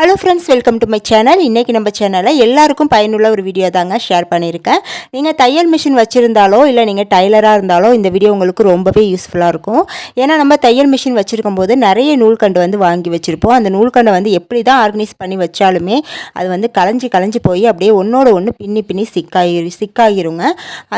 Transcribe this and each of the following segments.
Hello friends welcome to my channel இன்றைக்கி நம்ம சேனலில் எல்லாருக்கும் பயனுள்ள ஒரு வீடியோ தாங்க ஷேர் பண்ணியிருக்கேன். நீங்கள் தையல் மிஷின் வச்சுருந்தாலோ இல்லை நீங்கள் டைலராக இருந்தாலோ இந்த வீடியோ உங்களுக்கு ரொம்பவே யூஸ்ஃபுல்லாக இருக்கும். ஏன்னா நம்ம தையல் மிஷின் வச்சுருக்கும் போது நிறைய நூல்கண்டு வந்து வாங்கி வச்சுருப்போம். அந்த நூல்கண்டை வந்து எப்படி தான் ஆர்கனைஸ் பண்ணி வச்சாலுமே அது வந்து களைஞ்சி களைஞ்சி போய் அப்படியே ஒன்றோட ஒன்று பின்னி பின்னி சிக்காகி சிக்காகிருங்க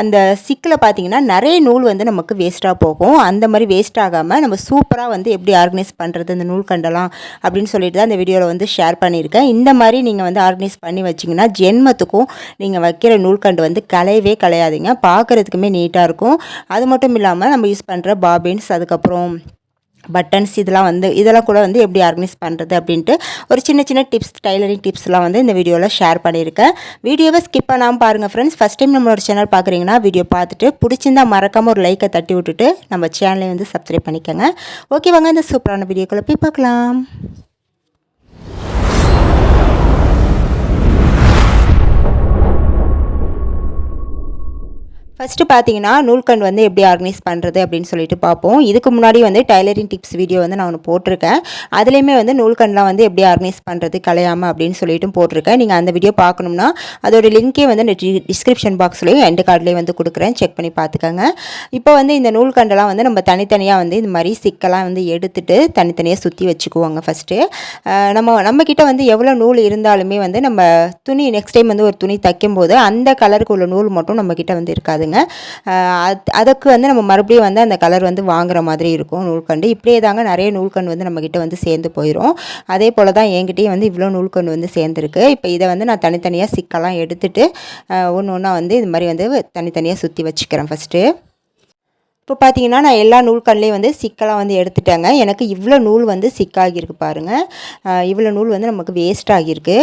அந்த சிக்கில் பார்த்தீங்கன்னா நிறைய நூல் வந்து நமக்கு வேஸ்ட்டாக போகும். அந்த மாதிரி வேஸ்ட் ஆகாமல் நம்ம சூப்பராக வந்து எப்படி ஆர்கனைஸ் பண்ணுறது அந்த நூல்கண்டெல்லாம் அப்படின்னு சொல்லிட்டு தான் இந்த வீடியோவில் வந்து ஷேர் ஷேர் பண்ணியிருக்கேன். இந்த மாதிரி நீங்கள் வந்து ஆர்கனைஸ் பண்ணி வச்சிங்கன்னா ஜென்மத்துக்கும் நீங்கள் வைக்கிற நூல்கண்டு வந்து கலையவே கலையாதீங்க. பார்க்குறதுக்குமே நீட்டாக இருக்கும். அது மட்டும் இல்லாமல் நம்ம யூஸ் பண்ணுற பாபின்ஸ் அதுக்கப்புறம் பட்டன்ஸ் இதெல்லாம் வந்து இதெல்லாம் கூட வந்து எப்படி ஆர்கனைஸ் பண்ணுறது அப்படின்ட்டு ஒரு சின்ன சின்ன டிப்ஸ் டைலரிங் டிப்ஸ்லாம் வந்து இந்த வீடியோவில் ஷேர் பண்ணியிருக்கேன். வீடியோவை ஸ்கிப் பண்ணாமல் பாருங்கள் ஃப்ரெண்ட்ஸ் ஃபஸ்ட் டைம் நம்மளோட சேனல் பார்க்குறீங்கன்னா வீடியோ பார்த்துட்டு பிடிச்சிருந்தா மறக்காமல் ஒரு லைக்கை தட்டி விட்டுட்டு நம்ம சேனலை வந்து சப்ஸ்கிரைப் பண்ணிக்கோங்க. ஓகே வாங்க இந்த சூப்பரான வீடியோக்குள்ளே போய் பார்க்கலாம். ஃபஸ்ட்டு பார்த்தீங்கன்னா நூல்கண்டு வந்து எப்படி ஆர்கனைஸ் பண்ணுறது அப்படின்னு சொல்லிட்டு பார்ப்போம். இதுக்கு முன்னாடி வந்து டைலரிங் டிப்ஸ் வீடியோ வந்து நான் ஒன்று போட்டிருக்கேன். அதுலேயுமே வந்து நூல்கண்டெலாம் வந்து எப்படி ஆர்கனைஸ் பண்ணுறது கலையாமல் அப்படின்னு சொல்லிட்டு போட்டிருக்கேன். நீங்கள் அந்த வீடியோ பார்க்கணும்னா அதோட லிங்க்கே வந்து டிஸ்கிரிப்ஷன் பாக்ஸ்லேயும் எண்ட் கார்ட்லேயும் வந்து கொடுக்குறேன். செக் பண்ணி பார்த்துக்கோங்க இப்போ வந்து இந்த நூல்கண்டெல்லாம் வந்து நம்ம தனித்தனியாக வந்து இந்த மாதிரி சிக்கெல்லாம் வந்து எடுத்துட்டு தனித்தனியாக சுற்றி வச்சுக்குவோங்க ஃபஸ்ட்டு நம்ம நம்மக்கிட்ட வந்து எவ்வளோ நூல் இருந்தாலுமே வந்து நம்ம துணி நெக்ஸ்ட் டைம் வந்து ஒரு துணி தைக்கும்போது அந்த கலருக்கு உள்ள நூல் மட்டும் நம்மக்கிட்ட வந்து இருக்காதுங்க. அது அதுக்கு வந்து நம்ம மறுபடியும் வந்து அந்த கலர் வந்து வாங்குற மாதிரி இருக்கும் நூல்கண்டு. இப்படியே தாங்க நிறைய நூல்கண் வந்து நம்மக்கிட்ட வந்து சேர்ந்து போயிடும் அதே போல் தான் என்கிட்டயும் வந்து இவ்வளோ நூல்கண் வந்து சேர்ந்துருக்கு. இப்போ இதை வந்து நான் தனித்தனியாக சிக்கெல்லாம் எடுத்துட்டு ஒன்று ஒன்றா வந்து இது மாதிரி வந்து தனித்தனியாக சுற்றி வச்சுக்கிறேன் ஃபஸ்ட்டு இப்போ பார்த்தீங்கன்னா நான் எல்லா நூல்கள்லேயும் வந்து சிக்கலாக வந்து எடுத்துட்டேங்க. எனக்கு இவ்வளோ நூல் வந்து சிக்காகியிருக்கு பாருங்கள் இவ்வளோ நூல் வந்து நமக்கு வேஸ்ட் ஆகியிருக்கு.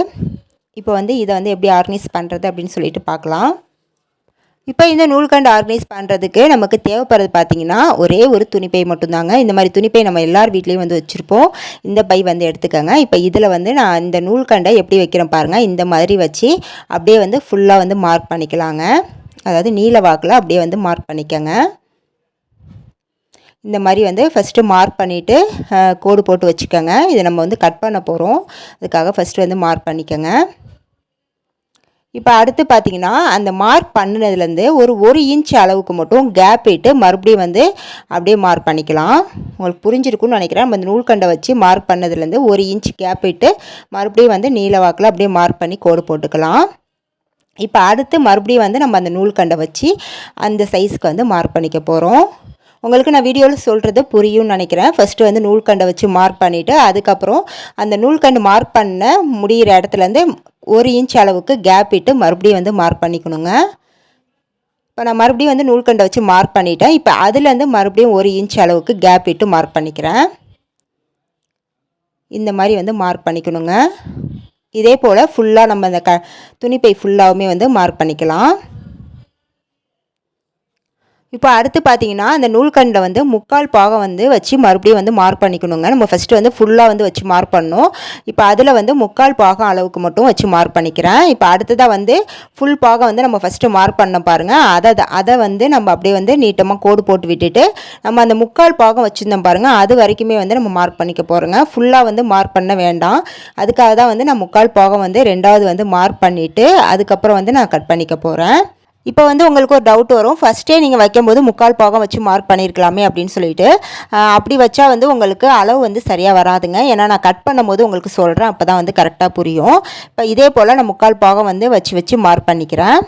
இப்போ வந்து இதை வந்து எப்படி ஆர்கனைஸ் பண்ணுறது அப்படின்னு சொல்லிட்டு பார்க்கலாம் இப்போ இந்த நூல்கண்டு ஆர்கனைஸ் பண்ணுறதுக்கு நமக்கு தேவைப்படுறது பார்த்திங்கன்னா ஒரே ஒரு துணிப்பை மட்டும்தாங்க. இந்த மாதிரி துணிப்பை நம்ம எல்லார் வீட்லேயும் வந்து வச்சுருப்போம். இந்த பை வந்து எடுத்துக்கோங்க. இப்போ இதில் வந்து நான் இந்த நூல்கண்டை எப்படி வைக்கிறேன் பாருங்கள் இந்த மாதிரி வச்சு அப்படியே வந்து ஃபுல்லாக வந்து மார்க் பண்ணிக்கலாங்க. அதாவது நீல வாக்கில் அப்படியே வந்து மார்க் பண்ணிக்கோங்க. இந்த மாதிரி வந்து ஃபஸ்ட்டு மார்க் பண்ணிவிட்டு கோடு போட்டு வச்சுக்கோங்க. இதை நம்ம வந்து கட் பண்ண போகிறோம் அதுக்காக ஃபஸ்ட்டு வந்து மார்க் பண்ணிக்கோங்க. இப்போ அடுத்து பார்த்தீங்கன்னா அந்த மார்க் பண்ணினதுலேருந்து ஒரு ஒரு இன்ச் அளவுக்கு மட்டும் கேப் விட்டு மறுபடியும் வந்து அப்படியே மார்க் பண்ணிக்கலாம். உங்களுக்கு புரிஞ்சிருக்குன்னு நினைக்கிறேன். நம்ம இந்த நூல்கண்டை வச்சு மார்க் பண்ணதுலேருந்து ஒரு இன்ச் கேப் விட்டு மறுபடியும் வந்து நீல வாக்கில் அப்படியே மார்க் பண்ணி கோடு போட்டுக்கலாம். இப்போ அடுத்து மறுபடியும் வந்து நம்ம அந்த நூல்கண்டை வச்சு அந்த சைஸ்க்கு வந்து மார்க் பண்ணிக்க போகிறோம் உங்களுக்கு நான் வீடியோவில் சொல்கிறது புரியும்னு நினைக்கிறேன். ஃபஸ்ட்டு வந்து நூல்கண்டை வச்சு மார்க் பண்ணிவிட்டு அதுக்கப்புறம் அந்த நூல்கண்டு மார்க் பண்ண முடிகிற இடத்துலேருந்து ஒரு இன்ச் அளவுக்கு கேப் இட்டு மறுபடியும் வந்து மார்க் பண்ணிக்கணுங்க. இப்போ நான் மறுபடியும் வந்து நூல்கண்டை வச்சு மார்க் பண்ணிட்டேன். இப்போ அதுலேருந்து மறுபடியும் ஒரு இன்ச் அளவுக்கு கேப் இட்டு மார்க் பண்ணிக்கிறேன். இந்த மாதிரி வந்து மார்க் பண்ணிக்கணுங்க. இதே போல் ஃபுல்லாக நம்ம அந்த க துணிப்பை ஃபுல்லாகவுமே வந்து மார்க் பண்ணிக்கலாம். இப்போ அடுத்து பார்த்தீங்கன்னா அந்த நூல்கண்டில் வந்து முக்கால் பாகம் வந்து வச்சு மறுபடியும் வந்து மார்க் பண்ணிக்கணுங்க. நம்ம ஃபஸ்ட்டு வந்து ஃபுல்லாக வந்து வச்சு மார்க் பண்ணோம் இப்போ அதில் வந்து முக்கால் பாகம் அளவுக்கு மட்டும் வச்சு மார்க் பண்ணிக்கிறேன். இப்போ அடுத்ததாக வந்து ஃபுல் பாகம் வந்து நம்ம ஃபஸ்ட்டு மார்க் பண்ண பாருங்கள் அதை அதை வந்து நம்ம அப்படியே வந்து நீட்டமாக கோடு போட்டு விட்டுட்டு நம்ம அந்த முக்கால் பாகம் வச்சுருந்தோம் பாருங்கள் அது வரைக்குமே வந்து நம்ம மார்க் பண்ணிக்க போகிறோங்க ஃபுல்லாக வந்து மார்க் பண்ண வேண்டாம். அதுக்காக தான் வந்து நான் முக்கால் பாகம் வந்து ரெண்டாவது வந்து மார்க் பண்ணிவிட்டு அதுக்கப்புறம் வந்து நான் கட் பண்ணிக்க போகிறேன் இப்போ வந்து உங்களுக்கு ஒரு டவுட் வரும். ஃபஸ்ட்டே நீங்கள் வைக்கும்போது முக்கால் பாகம் வச்சு மார்க் பண்ணியிருக்கலாமே அப்படின்னு சொல்லிட்டு அப்படி வச்சா வந்து உங்களுக்கு அளவு வந்து சரியாக வராதுங்க. ஏன்னா நான் கட் பண்ணும்போது உங்களுக்கு சொல்கிறேன் அப்போ தான் வந்து கரெக்டாக புரியும். இப்போ இதே போல் நான் முக்கால் பாகம் வந்து வச்சு வச்சு மார்க் பண்ணிக்கிறேன்.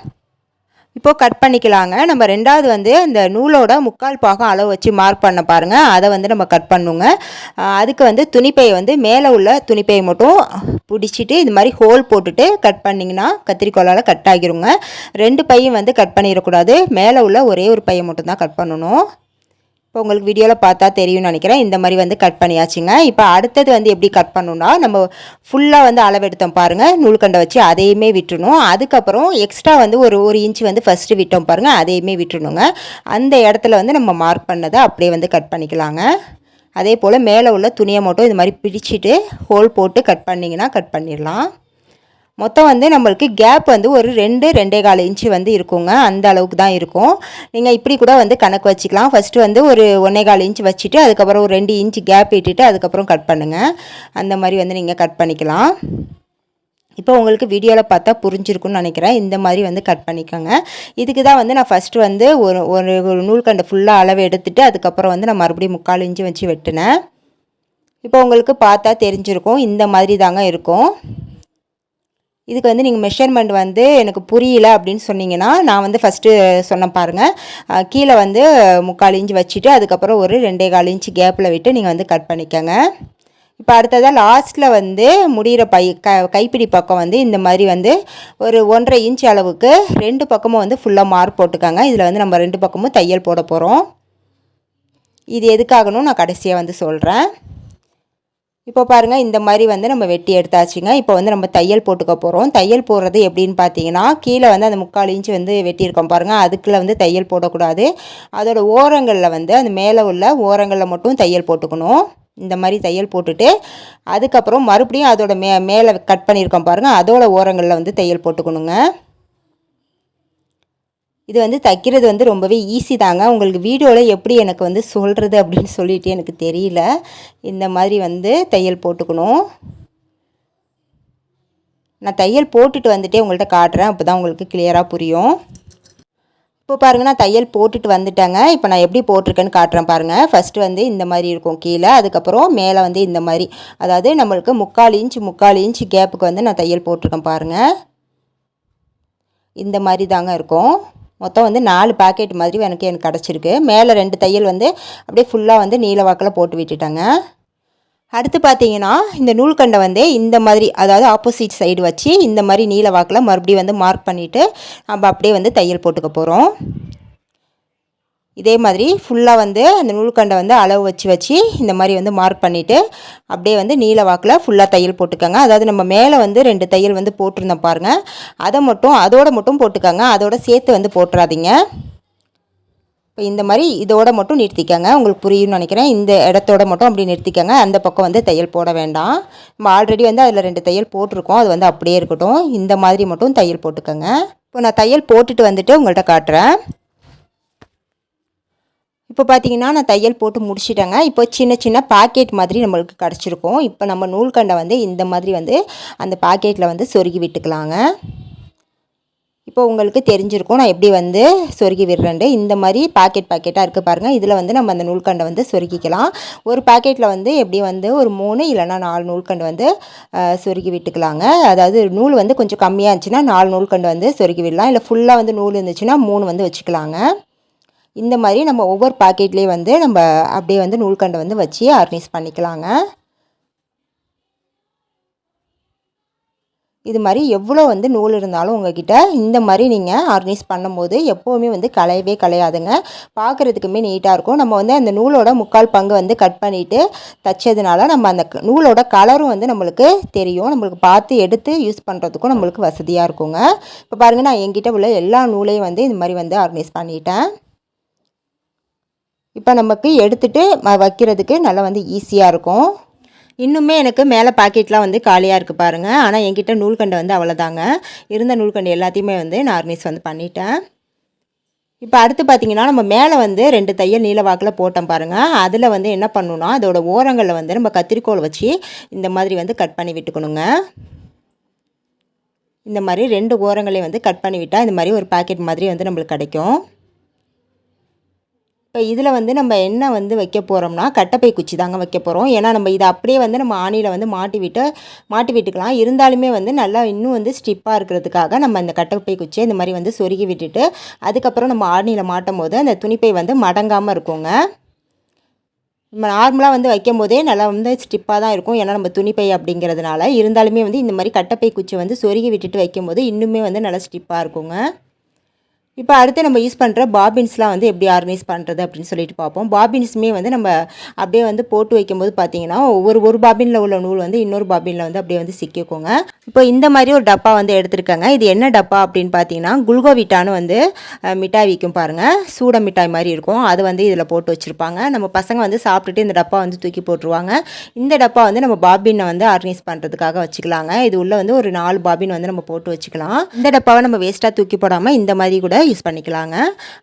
இப்போது கட் பண்ணிக்கலாங்க. நம்ம ரெண்டாவது வந்து இந்த நூலோட முக்கால் பாகம் அளவு வச்சு மார்க் பண்ண பாருங்கள் அதை வந்து நம்ம கட் பண்ணுங்க. அதுக்கு வந்து துணிப்பையை வந்து மேலே உள்ள துணிப்பையை மட்டும் பிடிச்சிட்டு இது மாதிரி ஹோல் போட்டுட்டு கட் பண்ணிங்கன்னா கத்திரிக்கோளால் கட் ஆகிருங்க. ரெண்டு பையும் வந்து கட் பண்ணிடக்கூடாது. மேலே உள்ள ஒரே ஒரு பையை மட்டும்தான் கட் பண்ணணும். இப்போ உங்களுக்கு வீடியோவில் பார்த்தா தெரியும்னு நினைக்கிறேன். இந்த மாதிரி வந்து கட் பண்ணியாச்சுங்க. இப்போ அடுத்தது வந்து எப்படி கட் பண்ணணும்னா நம்ம ஃபுல்லாக வந்து அளவெடுத்தோம் பாருங்கள் நூல்கண்டை வச்சு அதையுமே விட்டுணும் அதுக்கப்புறம் எக்ஸ்ட்ரா வந்து ஒரு ஒரு இன்ச் வந்து ஃபஸ்ட்டு விட்டோம் பாருங்கள் அதையுமே விட்டுணுங்க அந்த இடத்துல வந்து நம்ம மார்க் பண்ணதை அப்படியே வந்து கட் பண்ணிக்கலாங்க. அதே போல் மேலே உள்ள துணியை மட்டும் இது மாதிரி பிடிச்சிட்டு ஹோல் போட்டு கட் பண்ணிங்கன்னா கட் பண்ணிடலாம். மொத்தம் வந்து நம்மளுக்கு கேப் வந்து ஒரு ரெண்டு ரெண்டே கால் இன்ச்சு வந்து இருக்குங்க. அந்த அளவுக்கு தான் இருக்கும். நீங்கள் இப்படி கூட வந்து கணக்கு வச்சுக்கலாம். ஃபஸ்ட்டு வந்து ஒரு ஒன்றே கால் இன்ச் வச்சுட்டு அதுக்கப்புறம் ஒரு ரெண்டு இன்ச் கேப் இட்டுட்டு அதுக்கப்புறம் கட் பண்ணுங்கள் அந்த மாதிரி வந்து நீங்கள் கட் பண்ணிக்கலாம். இப்போ உங்களுக்கு வீடியோவில் பார்த்தா புரிஞ்சிருக்குன்னு நினைக்கிறேன். இந்த மாதிரி வந்து கட் பண்ணிக்கோங்க. இதுக்கு தான் வந்து நான் ஃபஸ்ட்டு வந்து ஒரு ஒரு ஒரு நூல்கண்டை ஃபுல்லாக அளவு எடுத்துகிட்டு அதுக்கப்புறம் வந்து நான் மறுபடியும் முக்கால் இன்ச்சு வச்சு வெட்டினேன். இப்போ உங்களுக்கு பார்த்தா தெரிஞ்சிருக்கும். இந்த மாதிரி தாங்க இருக்கும். இதுக்கு வந்து நீங்கள் மெஷர்மெண்ட் வந்து எனக்கு புரியல அப்படின்னு சொன்னீங்கன்னா நான் வந்து ஃபஸ்ட்டு சொன்ன பாருங்கள் கீழே வந்து முக்கால் இன்ச்சு வச்சுட்டு அதுக்கப்புறம் ஒரு ரெண்டே கால் இன்ச்சு கேப்பில் விட்டு நீங்கள் வந்து கட் பண்ணிக்கோங்க. இப்போ அடுத்ததாக லாஸ்ட்டில் வந்து முடிகிற பை க கைப்பிடி பக்கம் வந்து இந்த மாதிரி வந்து ஒரு ஒன்றரை இன்ச் அளவுக்கு ரெண்டு பக்கமும் வந்து ஃபுல்லாக மார்க் போட்டுக்காங்க. இதில் வந்து நம்ம ரெண்டு பக்கமும் தையல் போட போகிறோம் இது எதுக்காகணும் நான் கடைசியாக வந்து சொல்கிறேன் இப்போ பாருங்கள் இந்த மாதிரி வந்து நம்ம வெட்டி எடுத்தாச்சுங்க. இப்போ வந்து நம்ம தையல் போட்டுக்க போகிறோம் தையல் போடுறது எப்படின்னு பார்த்தீங்கன்னா கீழே வந்து அந்த முக்கால் இன்ச்சு வந்து வெட்டியிருக்கோம் பாருங்கள் அதுக்குள்ளே வந்து தையல் போடக்கூடாது. அதோட ஓரங்களில் வந்து அந்த மேலே உள்ள ஓரங்களில் மட்டும் தையல் போட்டுக்கணும். இந்த மாதிரி தையல் போட்டுட்டு அதுக்கப்புறம் மறுபடியும் அதோட மே மேலே கட் பண்ணியிருக்கோம் பாருங்கள் அதோட ஓரங்களில் வந்து தையல் போட்டுக்கணுங்க. இது வந்து தைக்கிறது வந்து ரொம்பவே ஈஸி தாங்க. உங்களுக்கு வீடியோவில் எப்படி எனக்கு வந்து சொல்கிறது அப்படின்னு சொல்லிட்டு எனக்கு தெரியல. இந்த மாதிரி வந்து தையல் போட்டுக்கணும். நான் தையல் போட்டுட்டு வந்துட்டே உங்கள்கிட்ட காட்டுறேன். அப்போ தான் உங்களுக்கு கிளியராக புரியும். இப்போ பாருங்கள் நான் தையல் போட்டுட்டு வந்துட்டேங்க. இப்போ நான் எப்படி போட்டிருக்கேன்னு காட்டுறேன் பாருங்கள் ஃபஸ்ட்டு வந்து இந்த மாதிரி இருக்கும் கீழே. அதுக்கப்புறம் மேலே வந்து இந்த மாதிரி. அதாவது நம்மளுக்கு முக்கால் இன்ச் முக்கால் இன்ச் கேப்புக்கு வந்து நான் தையல் போட்டிருக்கேன் பாருங்கள் இந்த மாதிரி தாங்க இருக்கும். மொத்தம் வந்து நாலு பாக்கெட் மாதிரி எனக்கு எனக்கு கிடச்சிருக்கு. மேலே ரெண்டு தையல் வந்து அப்படியே ஃபுல்லாக வந்து நீல வாக்கில் போட்டு விட்டுட்டாங்க. அடுத்து பார்த்தீங்கன்னா இந்த நூல்கண்டை வந்து இந்த மாதிரி அதாவது ஆப்போசிட் சைடு வச்சு இந்த மாதிரி நீல வாக்கில் மறுபடியும் வந்து மார்க் பண்ணிவிட்டு நம்ம அப்படியே வந்து தையல் போட்டுக்க போகிறோம் இதே மாதிரி ஃபுல்லாக வந்து அந்த நூல்கண்டை வந்து அளவு வச்சு வச்சு இந்த மாதிரி வந்து மார்க் பண்ணிவிட்டு அப்படியே வந்து நீல வாக்கில் ஃபுல்லாக தையல் போட்டுக்கோங்க. அதாவது நம்ம மேலே வந்து ரெண்டு தையல் வந்து போட்டிருந்தோம் பாருங்கள் அதை மட்டும் அதோடு மட்டும் போட்டுக்கோங்க. அதோட சேர்த்து வந்து போட்டுறாதீங்க. இப்போ இந்த மாதிரி இதோட மட்டும் நிறுத்திக்கங்க. உங்களுக்கு புரியும்னு நினைக்கிறேன். இந்த இடத்தோட மட்டும் அப்படி நிறுத்திக்கங்க. அந்த பக்கம் வந்து தையல் போட வேண்டாம். நம்ம ஆல்ரெடி வந்து அதில் ரெண்டு தையல் போட்டிருக்கோம். அது வந்து அப்படியே இருக்கட்டும். இந்த மாதிரி மட்டும் தையல் போட்டுக்கோங்க. இப்போ நான் தையல் போட்டுட்டு வந்துட்டு உங்கள்கிட்ட காட்டுறேன். இப்போ பார்த்தீங்கன்னா நான் தையல் போட்டு முடிச்சிட்டேங்க. இப்போ சின்ன சின்ன பாக்கெட் மாதிரி நம்மளுக்கு கிடச்சிருக்கும். இப்போ நம்ம நூல்கண்டை வந்து இந்த மாதிரி வந்து அந்த பாக்கெட்டில் வந்து சொருகி விட்டுக்கலாங்க. இப்போ உங்களுக்கு தெரிஞ்சிருக்கும். நான் எப்படி வந்து சொருகி விடுறேன் இந்த மாதிரி பாக்கெட் பாக்கெட்டாக இருக்குது பாருங்கள் இதில் வந்து நம்ம அந்த நூல்கண்டை வந்து சொருகிக்கலாம். ஒரு பாக்கெட்டில் வந்து எப்படி வந்து ஒரு மூணு இல்லைனா நாலு நூல்கண்டு வந்து சொருகி விட்டுக்கலாங்க. அதாவது நூல் வந்து கொஞ்சம் கம்மியாக இருந்துச்சுன்னா நாலு நூல்கண்டு வந்து சொருகி விடலாம். இல்லை ஃபுல்லாக வந்து நூல் இருந்துச்சுன்னா மூணு வந்து வச்சுக்கலாங்க. இந்த மாதிரி நம்ம ஒவ்வொரு பாக்கெட்லேயே வந்து நம்ம அப்படியே வந்து நூல்கண்டை வந்து வச்சு ஆர்னிஸ் பண்ணிக்கலாங்க. இது மாதிரி எவ்வளோ வந்து நூல் இருந்தாலும் உங்ககிட்ட இந்த மாதிரி நீங்கள் ஆர்கனைஸ் பண்ணும்போது எப்போவுமே வந்து களையவே களையாதுங்க பார்க்குறதுக்குமே நீட்டாக இருக்கும். நம்ம வந்து அந்த நூலோட முக்கால் பங்கு வந்து கட் பண்ணிவிட்டு தைச்சதுனால நம்ம அந்த நூலோட கலரும் வந்து நம்மளுக்கு தெரியும். நம்மளுக்கு பார்த்து எடுத்து யூஸ் பண்ணுறதுக்கும் நம்மளுக்கு வசதியாக இருக்குங்க. இப்போ பாருங்கள் நான் என்கிட்ட உள்ள எல்லா நூலையும் வந்து இந்த மாதிரி வந்து ஆர்கனைஸ் பண்ணிட்டேன். இப்போ நமக்கு எடுத்துகிட்டு வைக்கிறதுக்கு நல்லா வந்து ஈஸியாக இருக்கும். இன்னுமே எனக்கு மேலே பாக்கெட்லாம் வந்து காலியாக இருக்குது பாருங்கள் ஆனால் என்கிட்ட நூல்கண்டு வந்து அவ்வளோதாங்க இருந்த நூல்கண்டு எல்லாத்தையுமே வந்து நான் ஆர்னிஸ் வந்து பண்ணிட்டேன். இப்போ அடுத்து பார்த்திங்கன்னா நம்ம மேலே வந்து ரெண்டு தையல் நீல வாக்கில் போட்டோம் பாருங்கள் அதில் வந்து என்ன பண்ணணும்னா அதோட ஓரங்களில் வந்து நம்ம கத்திரிக்கோல் வச்சு இந்த மாதிரி வந்து கட் பண்ணி விட்டுக்கணுங்க. இந்த மாதிரி ரெண்டு ஓரங்களையும் வந்து கட் பண்ணி விட்டால் இந்த மாதிரி ஒரு பாக்கெட் மாதிரி வந்து நம்மளுக்கு கிடைக்கும். இப்போ இதில் வந்து நம்ம என்ன வந்து வைக்க போகிறோம்னா கட்டப்பை குச்சி தாங்க வைக்க போகிறோம் ஏன்னா நம்ம இதை அப்படியே வந்து நம்ம ஆணியில் வந்து மாட்டி விட்டு மாட்டி விட்டுக்கலாம். இருந்தாலுமே வந்து நல்லா இன்னும் வந்து ஸ்டிப்பாக இருக்கிறதுக்காக நம்ம இந்த கட்டப்பை குச்சியை இந்த மாதிரி வந்து சொருகி விட்டுட்டு அதுக்கப்புறம் நம்ம ஆணியில் மாட்டும் போது அந்த துணிப்பை வந்து மடங்காமல் இருக்குங்க. நம்ம நார்மலாக வந்து வைக்கும் போதே நல்லா வந்து ஸ்டிப்பாக தான் இருக்கும். ஏன்னா நம்ம துணிப்பை அப்படிங்கிறதுனால. இருந்தாலுமே வந்து இந்த மாதிரி கட்டப்பை குச்சி வந்து சொருகி விட்டுட்டு வைக்கும்போது இன்னுமே வந்து நல்லா ஸ்டிப்பாக இருக்குங்க. இப்போ அடுத்து நம்ம யூஸ் பண்ணுற பாபின்ஸ்லாம் வந்து எப்படி ஆர்கனைஸ் பண்ணுறது அப்படின்னு சொல்லிட்டு பார்ப்போம். பாபின்ஸுமே வந்து நம்ம அப்படியே வந்து போட்டு வைக்கும்போது பார்த்தீங்கன்னா ஒவ்வொரு ஒரு பாபினில் உள்ள நூல் வந்து இன்னொரு பாபினில் வந்து அப்படியே வந்து சிக்கிக்கோங்க. இப்போ இந்த மாதிரி ஒரு டப்பா வந்து எடுத்திருக்காங்க. இது என்ன டப்பா அப்படின்னு பார்த்தீங்கன்னா குல்கோவிட்டான்னு வந்து மிட்டாய் விற்கும் பாருங்கள் சூட மிட்டாய் மாதிரி இருக்கும். அது வந்து இதில் போட்டு வச்சுருப்பாங்க. நம்ம பசங்க வந்து சாப்பிட்டுட்டு இந்த டப்பா வந்து தூக்கி போட்டுருவாங்க. இந்த டப்பா வந்து நம்ம பாபினை வந்து ஆர்கனைஸ் பண்ணுறதுக்காக வச்சுக்கலாங்க. இது உள்ள வந்து ஒரு நாலு பாபின் வந்து நம்ம போட்டு வச்சுக்கலாம். இந்த டப்பாவை நம்ம வேஸ்ட்டாக தூக்கி போடாமல் இந்த மாதிரி கூட யூஸ் பண்ணிக்கலாங்க.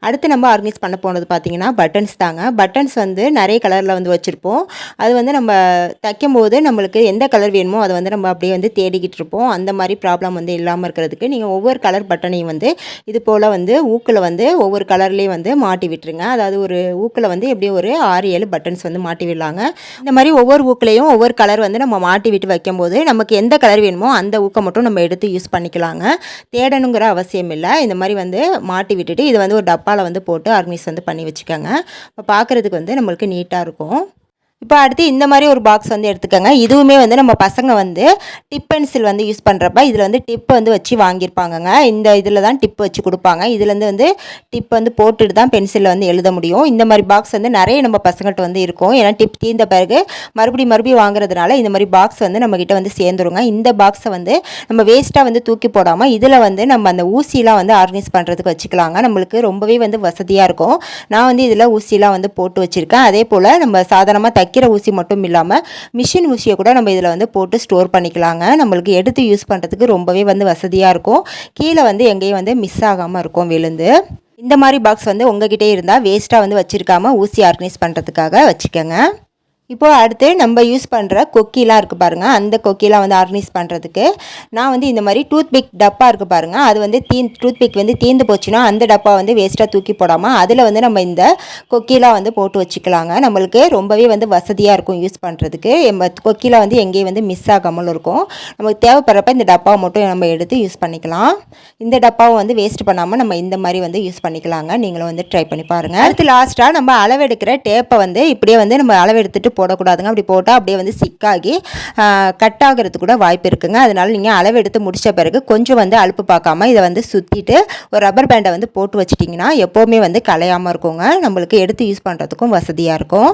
அடுத்து நம்ம ஆர்கனைஸ் பண்ண போனது பார்த்திங்கன்னா பட்டன்ஸ் தாங்க. பட்டன்ஸ் வந்து நிறைய கலரில் வந்து வச்சுருப்போம். அது வந்து நம்ம தைக்கும் போது நம்மளுக்கு எந்த கலர் வேணுமோ அதை வந்து நம்ம அப்படியே வந்து தேடிக்கிட்டு இருப்போம். அந்த மாதிரி ப்ராப்ளம் வந்து இல்லாமல் இருக்கிறதுக்கு நீங்கள் ஒவ்வொரு கலர் பட்டனையும் வந்து இது போல் வந்து ஊக்கில் வந்து ஒவ்வொரு கலர்லேயும் வந்து மாட்டி விட்டுருங்க. அதாவது ஒரு ஊக்கில் வந்து எப்படியும் ஒரு ஆறு ஏழு பட்டன்ஸ் வந்து மாட்டி விடலாங்க. இந்த மாதிரி ஒவ்வொரு ஊக்கிலையும் ஒவ்வொரு கலர் வந்து நம்ம மாட்டி விட்டு வைக்கும்போது நமக்கு எந்த கலர் வேணுமோ அந்த ஊக்கம் மட்டும் நம்ம எடுத்து யூஸ் பண்ணிக்கலாங்க. தேடணுங்கிற அவசியம் இல்லை. இந்த மாதிரி வந்து மாட்டி விட்டுட்டு இது வந்து ஒரு டப்பாவில் வந்து போட்டு ஆர்கனைஸ் வந்து பண்ணி வச்சுக்கோங்க. இப்போ பார்க்குறதுக்கு வந்து நம்மளுக்கு நீட்டாக இருக்கும். இப்போ அடுத்து இந்த மாதிரி ஒரு பாக்ஸ் வந்து எடுத்துக்கோங்க. இதுவுமே வந்து நம்ம பசங்க வந்து டிப் பென்சில் வந்து யூஸ் பண்ணுறப்ப இதில் வந்து டிப் வந்து வச்சு வாங்கியிருப்பாங்கங்க. இந்த இதில் தான் டிப் வச்சு கொடுப்பாங்க. இதுலேருந்து வந்து டிப் வந்து போட்டுட்டு தான் பென்சிலில் வந்து எழுத முடியும். இந்த மாதிரி பாக்ஸ் வந்து நிறைய நம்ம பசங்கள்கிட்ட வந்து இருக்கும். ஏன்னா டிப் தீர்ந்த பிறகு மறுபடியும் மறுபடியும் வாங்குறதுனால இந்த மாதிரி பாக்ஸ் வந்து நம்மக்கிட்ட வந்து சேர்ந்துருங்க. இந்த பாக்ஸை வந்து நம்ம வேஸ்ட்டாக வந்து தூக்கி போடாமல் இதில் வந்து நம்ம அந்த ஊசிலாம் வந்து ஆர்கனைஸ் பண்ணுறதுக்கு வச்சுக்கலாங்க. நம்மளுக்கு ரொம்பவே வந்து வசதியாக இருக்கும். நான் வந்து இதில் ஊசிலாம் வந்து போட்டு வச்சுருக்கேன். அதே போல் நம்ம சாதாரணமாக தைக்கிற ஊசி மட்டும் இல்லாமல் மிஷின் ஊசியை கூட நம்ம இதில் வந்து போட்டு ஸ்டோர் பண்ணிக்கலாங்க. நம்மளுக்கு எடுத்து யூஸ் பண்ணுறதுக்கு ரொம்பவே வந்து வசதியாக இருக்கும். கீழே வந்து எங்கேயும் வந்து மிஸ் ஆகாமல் இருக்கும் விழுந்து. இந்த மாதிரி பாக்ஸ் வந்து உங்ககிட்டே இருந்தால் வேஸ்ட்டாக வந்து வச்சுருக்காமல் ஊசி ஆர்கனைஸ் பண்ணுறதுக்காக வச்சுக்கோங்க. இப்போது அடுத்து நம்ம யூஸ் பண்ணுற கொக்கிலாம் இருக்குது பாருங்கள் அந்த கொக்கிலாம் வந்து ஆர்கனைஸ் பண்ணுறதுக்கு நான் வந்து இந்த மாதிரி டூத் பிக் டப்பா இருக்குது பாருங்கள் அது வந்து தீ டூத் பிக் வந்து தீர்ந்து போச்சுன்னா அந்த டப்பா வந்து வேஸ்ட்டாக தூக்கி போடாமல் அதில் வந்து நம்ம இந்த கொக்கிலாம் வந்து போட்டு வச்சுக்கலாங்க. நம்மளுக்கு ரொம்பவே வந்து வசதியாக இருக்கும் யூஸ் பண்ணுறதுக்கு நம்ம கொக்கிலாம் வந்து எங்கேயும் வந்து மிஸ் ஆகாமல் இருக்கும். நமக்கு தேவைப்படுறப்ப இந்த டப்பாவை மட்டும் நம்ம எடுத்து யூஸ் பண்ணிக்கலாம். இந்த டப்பாவை வந்து வேஸ்ட் பண்ணாமல் நம்ம இந்த மாதிரி வந்து யூஸ் பண்ணிக்கலாங்க. நீங்களும் வந்து ட்ரை பண்ணி பாருங்கள் அடுத்து லாஸ்ட்டாக நம்ம அளவெடுக்கிற டேப்பை வந்து இப்படியே வந்து நம்ம அளவெடுத்துட்டு போடக்கூடாதுங்க. அப்படி போட்டால் அப்படியே வந்து சிக்காகி கட் ஆகிறதுக்கு கூட வாய்ப்பு இருக்குங்க. அதனால் நீங்கள் அளவெடுத்து முடித்த பிறகு கொஞ்சம் வந்து அலுப்பு பார்க்காம இதை வந்து சுற்றிட்டு ஒரு ரப்பர் பேண்டை வந்து போட்டு வச்சிட்டிங்கன்னா எப்போவுமே வந்து கலையாமல் இருக்குங்க. நம்மளுக்கு எடுத்து யூஸ் பண்ணுறதுக்கும் வசதியாக இருக்கும்.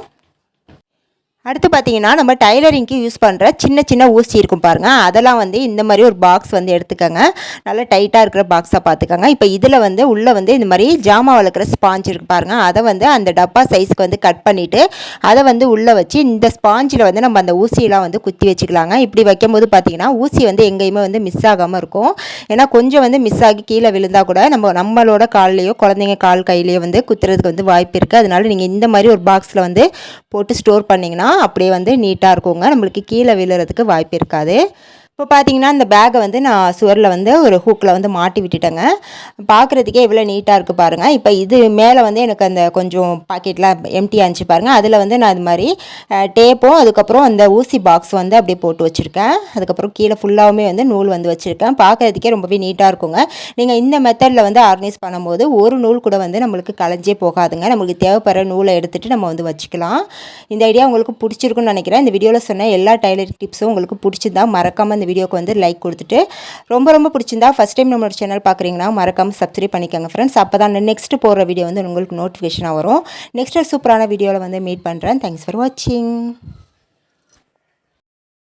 அடுத்து பார்த்தீங்கன்னா நம்ம டைலரிங்க்கு யூஸ் பண்ணுற சின்ன சின்ன ஊசி இருக்கும் பாருங்கள் அதெல்லாம் வந்து இந்த மாதிரி ஒரு பாக்ஸ் வந்து எடுத்துக்கோங்க. நல்லா டைட்டாக இருக்கிற பாக்ஸாக பார்த்துக்கோங்க. இப்போ இதில் வந்து உள்ளே வந்து இந்த மாதிரி ஜாமா வளர்க்குற ஸ்பாஞ்ச் இருக்கு பாருங்கள் அதை வந்து அந்த டப்பா சைஸ்க்கு வந்து கட் பண்ணிவிட்டு அதை வந்து உள்ளே வச்சு இந்த ஸ்பாஞ்சில் வந்து நம்ம அந்த ஊசியெலாம் வந்து குத்தி வச்சுக்கலாங்க. இப்படி வைக்கும்போது பார்த்தீங்கன்னா ஊசி வந்து எங்கேயுமே வந்து மிஸ் ஆகாமல் இருக்கும். ஏன்னா கொஞ்சம் வந்து மிஸ் ஆகி கீழே விழுந்தால் கூட நம்ம நம்மளோட கால்லையோ குழந்தைங்க கால் கையிலையோ வந்து குத்துறதுக்கு வந்து வாய்ப்பு இருக்குது அதனால நீங்கள் இந்த மாதிரி ஒரு பாக்ஸில் வந்து போட்டு ஸ்டோர் பண்ணிங்கன்னா அப்படியே வந்து நீட்டாக இருக்குங்க. நம்மளுக்கு கீழே விழுறதுக்கு வாய்ப்பு இருக்காது. இப்போ பார்த்தீங்கன்னா இந்த பேக்கை வந்து நான் சுவரில் வந்து ஒரு ஹூக்கில் வந்து மாட்டி விட்டுட்டேங்க. பார்க்குறதுக்கே எவ்வளோ நீட்டாக இருக்குது பாருங்கள் இப்போ இது மேலே வந்து எனக்கு அந்த கொஞ்சம் பாக்கெட்லாம் எம்டி ஆச்சு பாருங்கள் அதில் வந்து நான் இது மாதிரி டேப்பும் அதுக்கப்புறம் அந்த ஊசி பாக்ஸ் வந்து அப்படியே போட்டு வச்சுருக்கேன். அதுக்கப்புறம் கீழே ஃபுல்லாகவுமே வந்து நூல் வந்து வச்சுருக்கேன். பார்க்குறதுக்கே ரொம்பவே நீட்டாக இருக்குங்க. நீங்கள் இந்த மெத்தடில் வந்து ஆர்கனைஸ் பண்ணும்போது ஒரு நூல் கூட வந்து நம்மளுக்கு களைஞ்சே போகாதுங்க. நம்மளுக்கு தேவைப்படுற நூலை எடுத்துகிட்டு நம்ம வந்து வச்சுக்கலாம். இந்த ஐடியா உங்களுக்கு பிடிச்சிருக்குன்னு நினைக்கிறேன். இந்த வீடியோவில் சொன்ன எல்லா டைலரிங் டிப்ஸும் உங்களுக்கு பிடிச்சிருந்தா மறக்காமல் இந்த வீடியோக்கு வந்து லைக் கொடுத்துட்டு ரொம்ப ரொம்ப பிடிச்சிருந்தா ஃபஸ்ட் டைம் நம்மளோட சேனல் பார்க்குறீங்கன்னா மறக்காமல் சப்ஸ்கிரைப் பண்ணிக்கோங்க ஃப்ரெண்ட்ஸ் அப்போ தான் நெக்ஸ்ட்டு போடுற வீடியோ வந்து உங்களுக்கு நோட்டிஃபிகேஷனாக வரும். நெக்ஸ்ட் சூப்பரான வீடியோவில் வந்து மீட் பண்ணுறேன் தேங்க்ஸ் ஃபார் வாட்சிங்